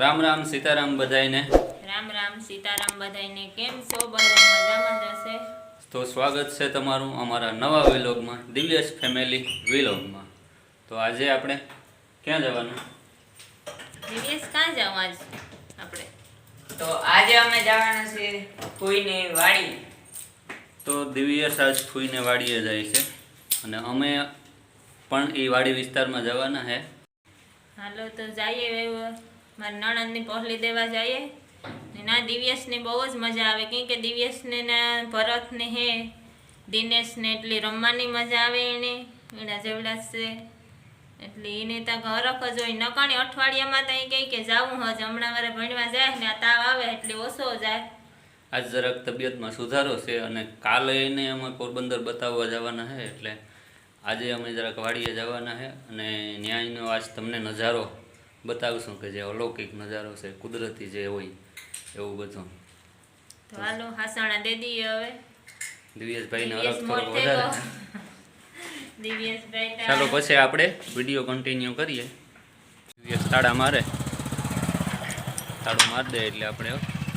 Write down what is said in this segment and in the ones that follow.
રામ રામ સીતારામ બધાયને. રામ રામ સીતારામ બધાયને કેમ છો? બધા મજામાં જશે તો સ્વાગત છે તમારું અમારા નવા વિલોગમાં દિવ્યસ ફેમિલી વિલોગમાં. તો આજે આપણે ક્યાં જવાનું? દિવ્યસ ક્યાં જવાનું છે આપણે? તો આજે અમે જવાના છે કોઈની વાડી તો દિવ્યસ આજ ફૂઈને વાડીએ જાય છે અને અમે પણ એ વાડી વિસ્તારમાં જવાના છે હાલો તો જઈએ મારા નણંદની પહોલી દેવા જઈએ. ના દિવ્યેશની બહુ જ મજા આવે. કેમ કે દિવ્યેશને ના ભરતને હે, દિનેશને એટલી રમવાની મજા આવે એને. એના જેવડા છે. એટલે એને ત્યાં ઘરક જ હોય. નકાણી અઠવાડિયામાં ત્યાં કહે કે જાવું હજ. હમણાં વારે ભણવા જાય ને આ તાવ આવે એટલે ઓછો જાય. આજ જરાક તબિયતમાં સુધારો છે અને કાલે એને અમે પોરબંદર બતાવવા જવાના છે એટલે આજે અમે જરાક વાડીએ જવાના છે અને ન્યાયનો આજ તમને નજારો બતાવશું કે જે અલૌકિક નજારો છે કુદરતી જે હોય એવું બધું. તો હાલો હાસણા દે દઈએ હવે. દિવ્યેશભાઈને અલગ થોડો વધારે. દિવ્યેશભાઈ ચાલો પછી આપણે વીડિયો કન્ટિન્યુ કરીએ. દિવ્યેશ તાળા મારે. તાળું માર દે એટલે આપણે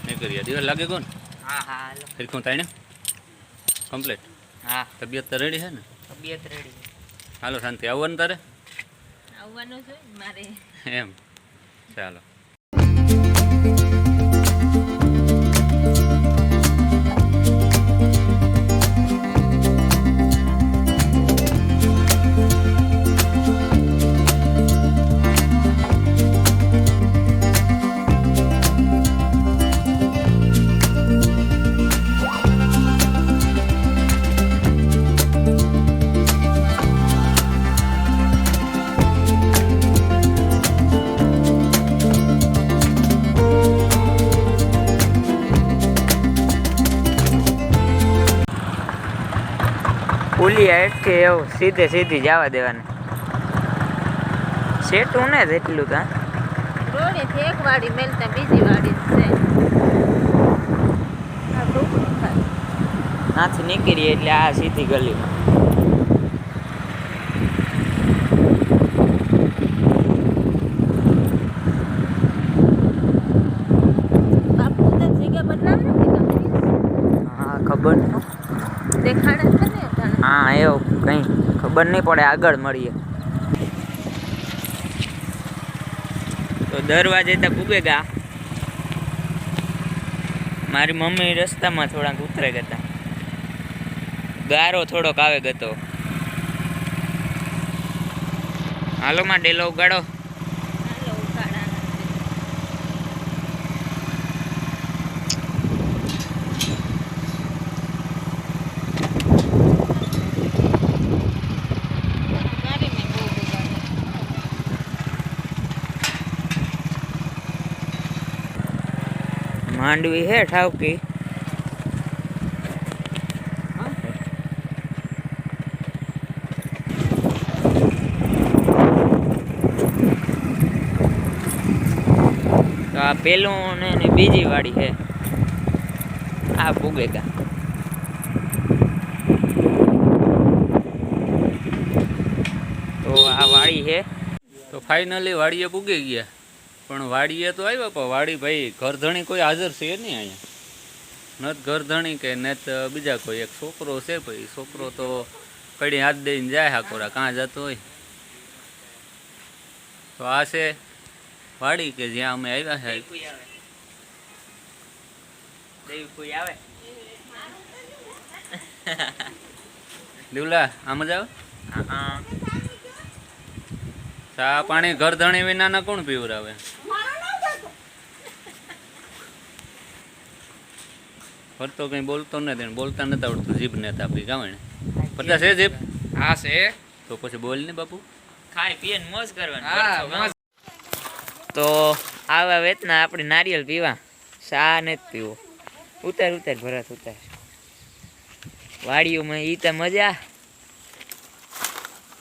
નહીં કરીએ દિવસ લાગે કોણ? હા હા હાલો. ફિરખું તાઈને કમ્પ્લીટ હા. તબિયત તો રેડી છે ને? તબિયત રેડી હાલો શાંતિ. આવવાનું તારે? આવવાનું છે મારે. એમ. ચાલો. પુલી અટકે એવું સીધે સીધી જવા દેવાની. સેટું ને જેટલું તા રોડેથી એક વાડી મેલતા બીજી વાડી છે. નાથી નીકળીએ એટલે આ સીધી ગલીમાં બાપુ તો જગ્યા બદલાવ નથી તમને હા ખબર નહીં. દેખાડે છે ને તને હા એવું કંઈ નહીં પડે આગળ મળીએ. તો દરવાજે તો ગા. મારી મમ્મી રસ્તામાં થોડાક ઉતરે ગતા ગારો થોડોક આવે ગતો હાલો માં ડેલો ઉગાડો હાલો ઉઘાડાના છે. ગાડીમાં બહુ બગાડે. માંડવી હે ઠાવકી. તો આ પેલું ને એની બીજી વાડી છે આ પૂગે કા તો આ વાડી છે તો ફાઇનલી વાડીએ પૂગી ગયા. પણ વાડીએ તો આવ્યા પણ વાડી ભાઈ ઘરધણી કોઈ હાજર છે નહીં અહીંયા? નત ઘરધણી કે નત બીજા કોઈ એક છોકરો છે ભાઈ. છોકરો તો કડી હાથ દઈને જાય હાકોરા કાં જતો હોય? તો આ છે વાડી કે જ્યાં અમે આવ્યા છે? કોઈ આવે. દેવી કોઈ આવે? દીવલા આમ જ આવે? હા. ચા પાણી ઘરધણી વિનાના કોણ પીવરાવે? ફરતો કઈ બોલતો નથી બોલતા નથી આવડતું જીભ ને તાપી ગાવણે પચાસ છે જીભ? હા છે. તો પછી બોલ ને બાપુ. ખાય પીએ ને મોજ કરવાની. તો આવા વેતના આપણે નારિયેલ પીવા. શા ને પીવો. ઉતાર ઉતાર ભરત ઉતાર. વાડીઓમાં ઈ તો મજા.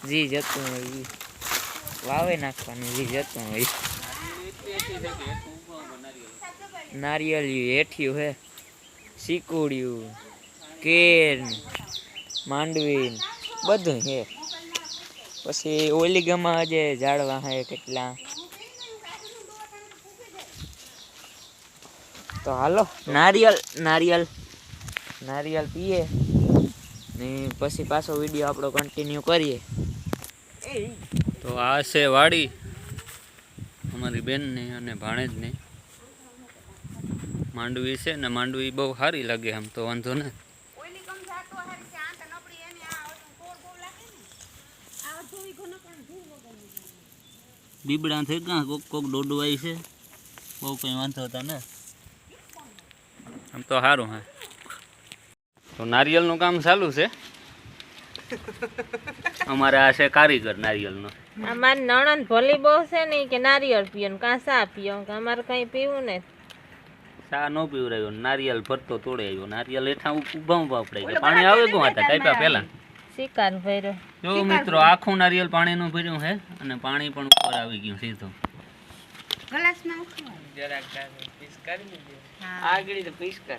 જી જતું હોય વાવે નાખવાનું જી જતું હોય. હેઠિયું હે, શીકુડિયું કેર માંડવી બધું હે. પછી ઓલી ગમાં જે ઝાડવા હે કેટલા. તો હાલો નારિયેલ નારિયેલ નારિયેલ પીએ. ને પછી પાછો વીડિયો આપણો કન્ટિન્યુ કરીએ. તો આ છે વાડી. અમારી બેનની અને ભાણેજની. માંડવી છે ને માંડવી બહુ સારી લાગે આમ તો વાંધો ને. બીબડા થઈ ગયા કોક કોક ડોડું છે. બહુ કંઈ વાંધો હતા ને. આમ તો સારું હા. તો નારિયેલનું કામ ચાલુ છે. અમારે આ છે કારીગર નારિયેલનો. અમારી નણંદ ભલી બહુ છે ને કે નારિયેળ પીઓ ને કાં સા પીઓ કે અમારે કંઈ પીવું ને ચા ન પીવરાયો નારિયેળ ભરતો તોડે આવ્યો. નારિયેલ હેઠા ઊભા ઊભા પડાય ગયા. પાણી આવે ગયું હતા કાપ્યા પહેલા? શિકાર ભર્યો. જો મિત્રો આખું નારિયેલ પાણીનું ભર્યું છે અને પાણી પણ ઉપર આવી ગયું સીધું આગળ તો પીસ કર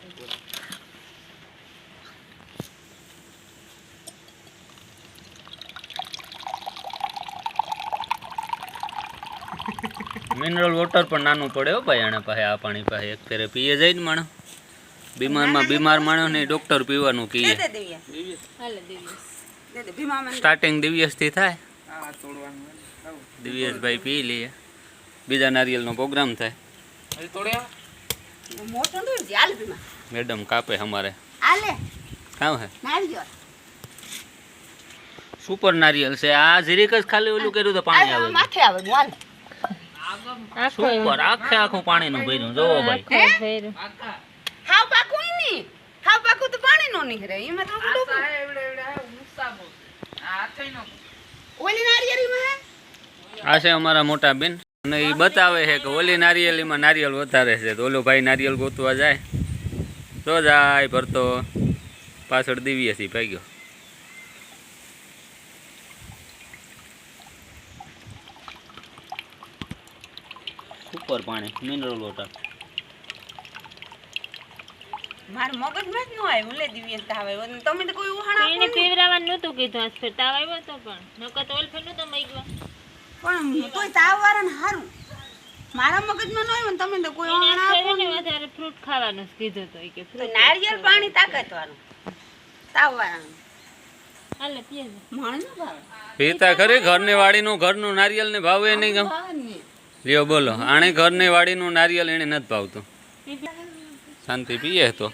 મિનરલ વોટર પણ નાનું પડે હો ભાઈ આને પાસે આ પાણી પાસે એક ફેરે પીએ જાય ને માણસ. બીમારમાં બીમાર માણસ ને ડોક્ટર પીવાનું કહીએ હાલે સ્ટાર્ટિંગ દિવ્યસથી થાય? દિવ્યસભાઈ પી લઈએ બીજા નારિયેલનો પ્રોગ્રામ થાય. મેડમ કાપે અમારે. કામ હે? સુપર નારિયેલ છે. આ જીરીક જ ખાલી ઓલું કર્યું તો પાણી આવે. આખો સુપર આખે આખું પાણીનું ભર્યું. જોવો ભાઈ. હાવ પાકું નહીં હાવ પાકું તો પાણી નો નીકળે. એમાં તો ડૂબ. ઓલી નારિયેળીમાં આ છે અમારા મોટા બેન. અને એ બતાવે છે કે ઓલી નારિયેલીમાં નારિયેળ વધારે છે. તો ઓલો ભાઈ નારિયેળ ગોતવા જાય. તો જાય ભરતો પાછળ દિવ્યસી ભાગ્યો. ઉપર પાણી મિનરલ વોટર મારા મગજમાં જ ન આવ્યું લે દિવ્યેશ તાવ આવ્યો તમે તો કોઈ ઉહાણા એને પીવરાવાનું નહોતું કીધું આજ ફેર તાવ આવ્યો તો પણ. નકર તો ઓલ ફેર નહોતો મઈ પણ તોય તાવ વાળાને હારું. મારા મગજમાં ન આવ્યું ને તમે તો કોઈ ઉહાણા આપો ને. વધારે ફ્રૂટ ખાવાનું કીધું તો કે ફ્રૂટ નારિયેળ પાણી તાકાત વાળું તાવ વાળાનું હાલે પીએ. મણ ન ભાવે. પીતા ખરી ઘરની વાડીનું ઘરનું નારિયેલ ને ભાવે નહીં ગમ. લ્યો બોલો, આણે ઘરની વાડીનું નારિયેલ એને નથી ભાવતું? શાંતિ પીએ તો.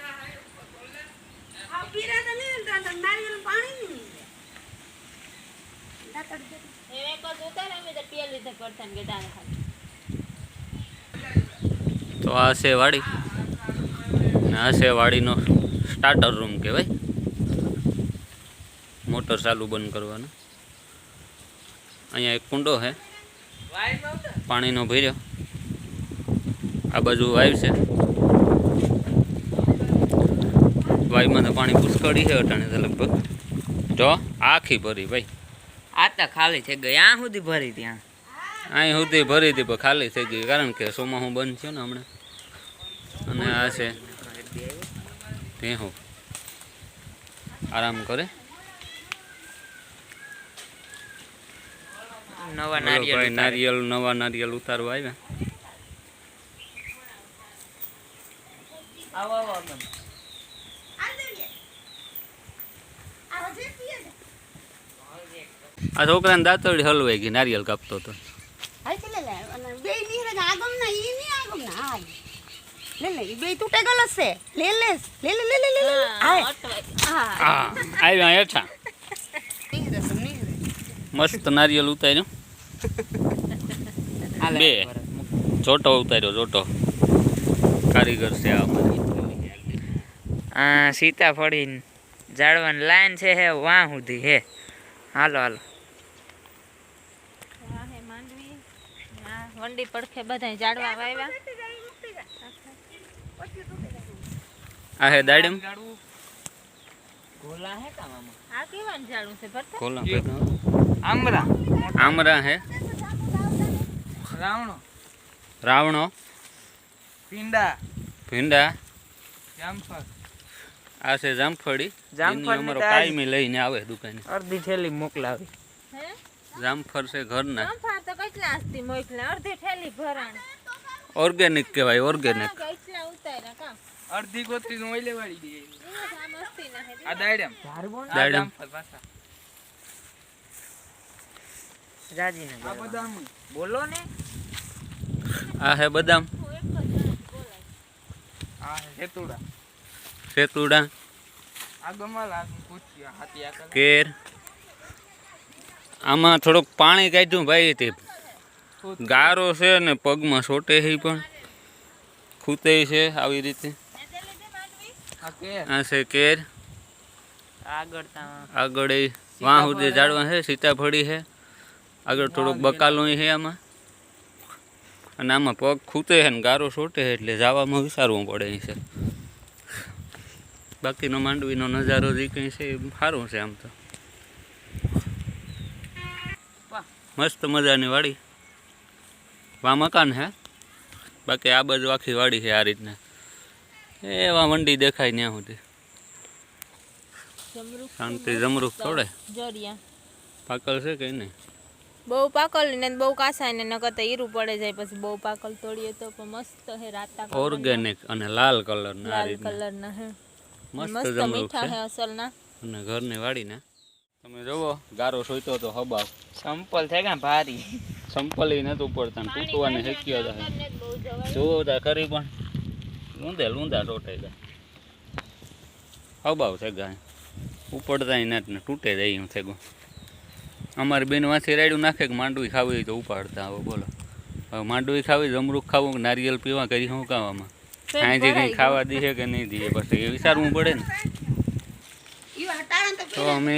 તો આ છે વાડી. આ છે વાડીનો સ્ટાર્ટર રૂમ કહેવાય. મોટર ચાલુ બંધ કરવાનો. અહીંયા એક કુંડો છે. પાણીનો ભર્યો. આ બાજુ વાઈવ છે. વાઈમાં તો પાણી પુષ્કળી છે અટાણે તો લગભગ. જો આખી ભરી ભાઈ. આ તો ખાલી થઈ ગઈ. આ સુધી ભરી ત્યાં? અહીં સુધી ભરી હતી પણ ખાલી થઈ ગઈ. કારણ કે સોમાહું બંધ થયો ને હમણાં. અને આ છે. ભેહું આરામ કરે. નવા નારિયેલ નારિયેલ નવા નારિયેલ ઉતારવા આવ્યા. આવો આવો આ છોકરાને દાંતરડી હલવાઈ ગઈ નારિયેલ કાપતો હતો આવ્યા હેઠા. મસ્ત નારિયેલ ઉતાર્યું. હાલે, બે. જોટો ઉતાર્યો જોટો. કારીગર છે આ. આ સીતાફળી ઝાડવાની લાઈન છે હે વાં સુધી હે. હાલો હાલો. આ હે માંડવી. આ વંડી પડખે બધા ઝાડવા વાવ્યા આ હે દાડમ? ગોલા હે કા મામા? આ કેવાનું ઝાડું છે ભરતા? કોલમ આમરા. આમરા હે. રાવણો. રાવણો. પીંડા ભીંડા. જામફળ. આ છે જામફળી. અમારો કાયમી લઈને આવે દુકાને. અડધી થેલી મોકલાવી. જામફળ છે ઘરના. સંફાર તો કેટલા હસ્તી મોકલા અડધી ઠેલી ભરાણ. ઓર્ગેનિક કહેવાય ઓર્ગેનિક કેટલા ઉતાર્યા કા અડધી ગોતરી નું ઓઈલે વાળી દે. આ દાયડમ. દાડમ રાજીને આ બદામ. બોલો ને. આ હે બદામ. આ હેતુડા. સેતુડા આ ગમાલ આ પૂછી હાથી આ કેર. આમાં થોડુંક પાણી કાઢ્યું ભાઈ તે ગારો છે ને પગમાં સોટે છે પણ. ખૂતે છે આવી રીતે. કેર આગળ તા. આગળ એ વાં સુધી ઝાડવા છે સીતાફળી છે આગળ થોડુંક બકાલું છે આમાં. અને આમાં પગ ખૂતે છે ને ગારો સોટે છે એટલે જવામાં વિચારવું પડે અહીં છે. બાકીનો માંડવીનો નજારો જે કંઈ છે એ સારું છે આમ તો. મસ્ત મજાની વાડી. વા મકાન છે બાકી આ બાજુ આખી વાડી છે આ રીતના. એવા મંડી દેખાય ત્યાં સુધી. શાંતિ જમરૂખ થોડે? પાકલ છે કે નહીં? બહુ પાકલ ને બહુ કાસા ને નકર તો ઈરું પડે જાય પછી બહુ પાકલ તોડીએ તો પણ મસ્ત હે રાતા ઓર્ગેનિક અને લાલ કલર ના લાલ કલર ના હે. મસ્ત મસ્ત જમરૂખ મીઠા છે. હે અસલ ના અને ઘરની વાડી ના તમે જોવો ગારો સોઈતો તો હબાવ. સંપલ થઈ ગયા ભારી? સંપલી નતું પડતા તૂટવાને શક્યો હતા જોવો તા ખરી પણ. લૂંદે લૂંદા ટોટે જાય હબાવ છે ગાય. ઉપડતા નથી ને તૂટે જાય એમ થઈ ગયું અમારી બેન વાંચી રાયડું નાખે કે માંડવી ખાવી હોય તો ઉપાડતા હવે બોલો. હવે માંડવી ખાવી જમરૂખ ખાવું કે નારિયેલ પીવા કરી શું કાવામાં સાંજે કંઈ ખાવા દઈએ કે નહીં દઈએ પછી એ વિચારવું પડે ને. ઈ હટાડે ને તો તો અમે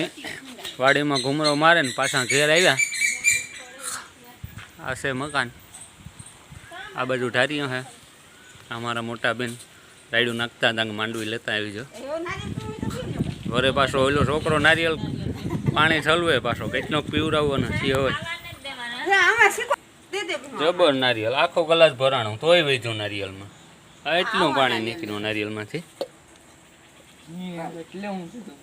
વાડીમાં ઘૂમરો મારે ને પાછા ઘેર આવ્યા. આ છે મકાન. આ બાજુ ઢારીઓ છે. અમારા મોટા બેન રાયડું નાખતા હતા માંડવી લેતા આવી જો. વરે પાછો ઓલો છોકરો નારિયેલ પાણી ઠલવે પાછો કેટલો પીવડાવવાનો છીએ હોય. લે, આમાં શીખો. દે દે જબર નારિયેલ આખો કલાક ભરાણું તોય વહીધું નારિયેલમાં એટલું પાણી નીકળ્યું નારિયેલમાંથી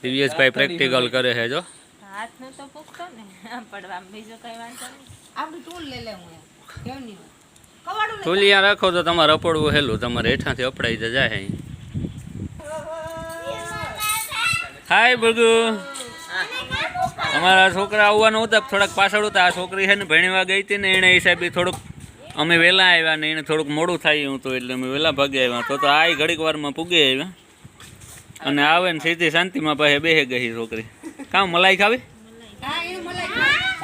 દિવ્યેશભાઈ પ્રેક્ટિકલ કરે છે જો. હાથ તો પૂછતો ને. પડવા બીજો કઈ વાંધો નહીં. આપણે ટૂલ લઈ લે ટોલિયા રાખો તો તમારે અપડવું હેલું. તમારે હેઠાથી અપડાઈ તો જાય અહીં. હાય બગુ અમારા છોકરા આવવાનું હતા થોડાક પાછળ હતા. આ છોકરી છે ને ભણવા ગઈ હતી ને એણે હિસાબે થોડુંક અમે વહેલા આવ્યા ને એને થોડુંક મોડું થાય હું તો એટલે અમે વહેલા ભાગે આવ્યા. તો તો આ ઘડીક વારમાં પૂગે આવ્યા. અને આવે ને સીધી શાંતિમાં પાસે બેહે ગઈ છોકરી. કામ મલાઈ ખાવી.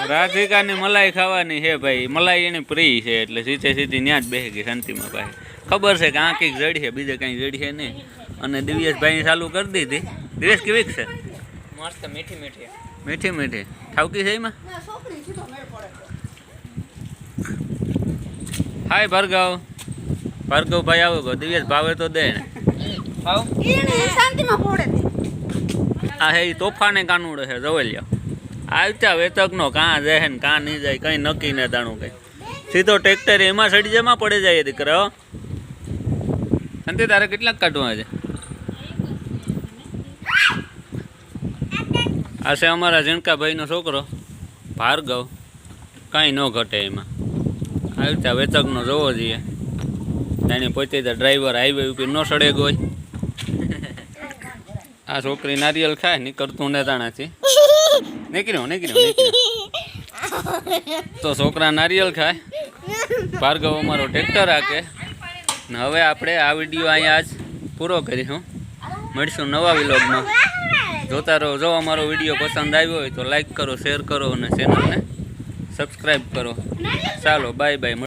રાધિકાની મલાઈ ખાવાની છે ભાઈ. મલાઈ એની પ્રિય છે એટલે સીધે સીધી ત્યાં જ બેસી ગઈ શાંતિમાં પાસે ખબર છે કે આ કંઈક જડી છે બીજે કંઈ જડી છે નહીં. અને દિવ્યેશભાઈ ચાલુ કરી દીધી. દિવેશ કેવી છે? મસ્ત મીઠી મીઠી. મીઠી મીઠી. ઠાવકી છે એમાં? ના, છોકરી સીધો મેળ પડે. તો. હાય ભાર્ગવ. ભાર્ગવ ભાઈ આવો ગો. દિવ્યેશ ભાવે તો દે ને. આ હે તોફાને કાનુડો છે જવલ્યો આવતા વેતકનો કાં જાય ને કાં નહીં જાય, કંઈ નક્કી ને તાણું કંઈ. સીધો ટ્રેક્ટર એમાં સડી જેમાં પડે જાય દીકરા. અંતે તારે કેટલાક કાઢવા છે? આ છે અમારા ઝીણકાભાઈનો છોકરો, ભાર્ગવ. કાંઈ ન ઘટે એમાં. આવતા વેતકનો જોવો જોઈએ. એની પોતે તો ડ્રાઈવર હાઈવે ઉપર ન સડે ગોય આ છોકરી નારિયેલ ખાય નીકળતું ને તાણાથી. નીકળ્યો નીકળ્યો તો છોકરા નારિયેલ ખાય. ભાર્ગવ અમારો ટ્રેક્ટર હાકે. ને હવે આપણે આ વીડિયો અહીંયા આજ પૂરો કરીશું મળીશું નવા વિલોગમાં. જોતા રહો. જો અમારો વીડિયો પસંદ આવ્યો હોય તો લાઈક કરો, શેર કરો અને ચેનલને સબસ્ક્રાઈબ કરો. ચાલો બાય બાય